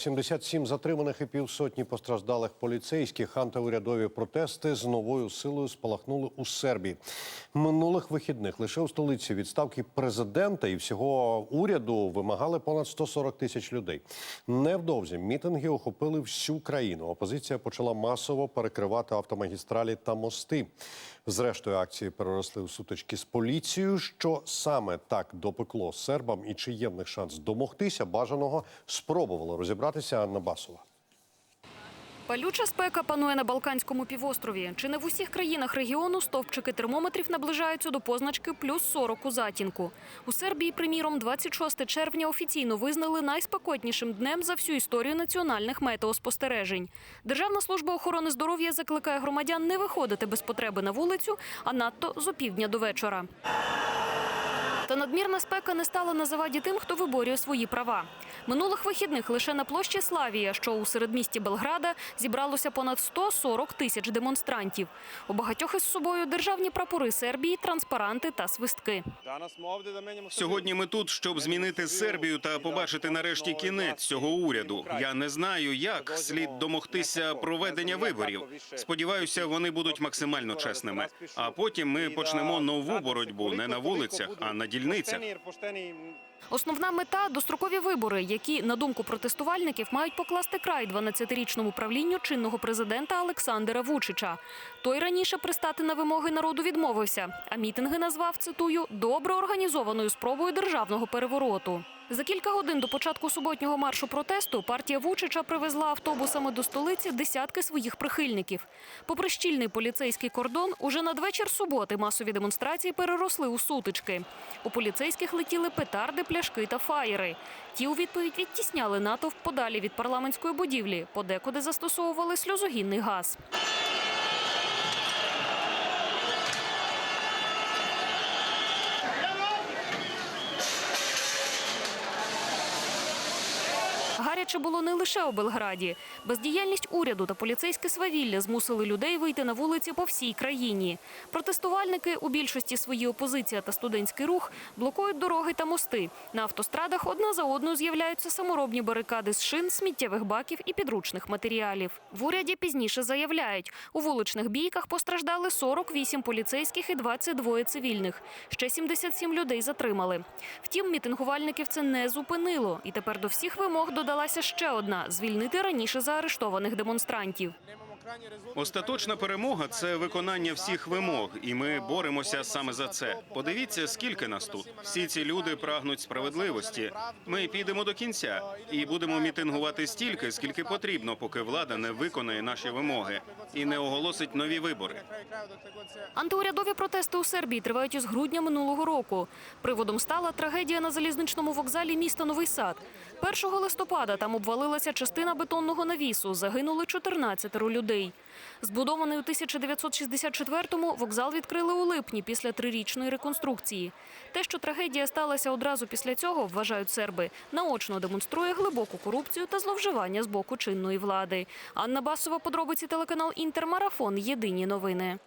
77 затриманих і півсотні постраждалих поліцейських антиурядові протести з новою силою спалахнули у Сербії. Минулих вихідних лише у столиці відставки президента і всього уряду вимагали понад 140 тисяч людей. Невдовзі мітинги охопили всю країну. Опозиція почала масово перекривати автомагістралі та мости. Зрештою, акції переросли у сутички з поліцією. Що саме так допекло сербам і чи є в них шанс домогтися бажаного, спробувала розібратися Анна Басова. Палюча спека панує на Балканському півострові. Чи не в усіх країнах регіону стовпчики термометрів наближаються до позначки плюс 40 у затінку. У Сербії, приміром, 26 червня офіційно визнали найспекотнішим днем за всю історію національних метеоспостережень. Державна служба охорони здоров'я закликає громадян не виходити без потреби на вулицю, а надто з опівдня до вечора. Та надмірна спека не стала на заваді тим, хто виборює свої права. Минулих вихідних лише на площі Славія, що у середмісті Белграда, зібралося понад 140 тисяч демонстрантів. У багатьох із собою державні прапори Сербії, транспаранти та свистки. Сьогодні ми тут, щоб змінити Сербію та побачити нарешті кінець цього уряду. Я не знаю, як слід домогтися проведення виборів. Сподіваюся, вони будуть максимально чесними. А потім ми почнемо нову боротьбу не на вулицях, а на дільницях. Основна мета дострокові вибори, які, на думку протестувальників, мають покласти край 12-річному правлінню чинного президента Олександра Вучича. Той раніше пристати на вимоги народу відмовився, а мітинги назвав цитую добре організованою спробою державного перевороту. За кілька годин до початку суботнього маршу протесту партія Вучича привезла автобусами до столиці десятки своїх прихильників. Попри щільний поліцейський кордон, уже надвечір суботи масові демонстрації переросли у сутички. У поліцейських летіли петарди, пляшки та фаєри. Ті у відповідь відтісняли натовп подалі від парламентської будівлі, подекуди застосовували сльозогінний газ. Гаряче було не лише у Белграді. Бездіяльність уряду та поліцейське свавілля змусили людей вийти на вулиці по всій країні. Протестувальники, у більшості свої опозиція та студентський рух, блокують дороги та мости. На автострадах одна за одною з'являються саморобні барикади з шин, сміттєвих баків і підручних матеріалів. В уряді пізніше заявляють, у вуличних бійках постраждали 48 поліцейських і 22 цивільних. Ще 77 людей затримали. Втім, мітингувальників це не зупинило. І тепер до всіх вимог додалася ще одна – звільнити раніше заарештованих демонстрантів. Остаточна перемога це виконання всіх вимог, і ми боремося саме за це. Подивіться, скільки нас тут. Всі ці люди прагнуть справедливості. Ми підемо до кінця і будемо мітингувати стільки, скільки потрібно, поки влада не виконає наші вимоги і не оголосить нові вибори. Антиурядові протести у Сербії тривають із грудня минулого року. Приводом стала трагедія на залізничному вокзалі міста Новий Сад. 1 листопада там обвалилася частина бетонного навісу. Загинули 14 людей. Збудований у 1964-му, вокзал відкрили у липні після трирічної реконструкції. Те, що трагедія сталася одразу після цього, вважають серби, наочно демонструє глибоку корупцію та зловживання з боку чинної влади. Анна Басова, подробиці телеканал Інтермарафон. Єдині новини.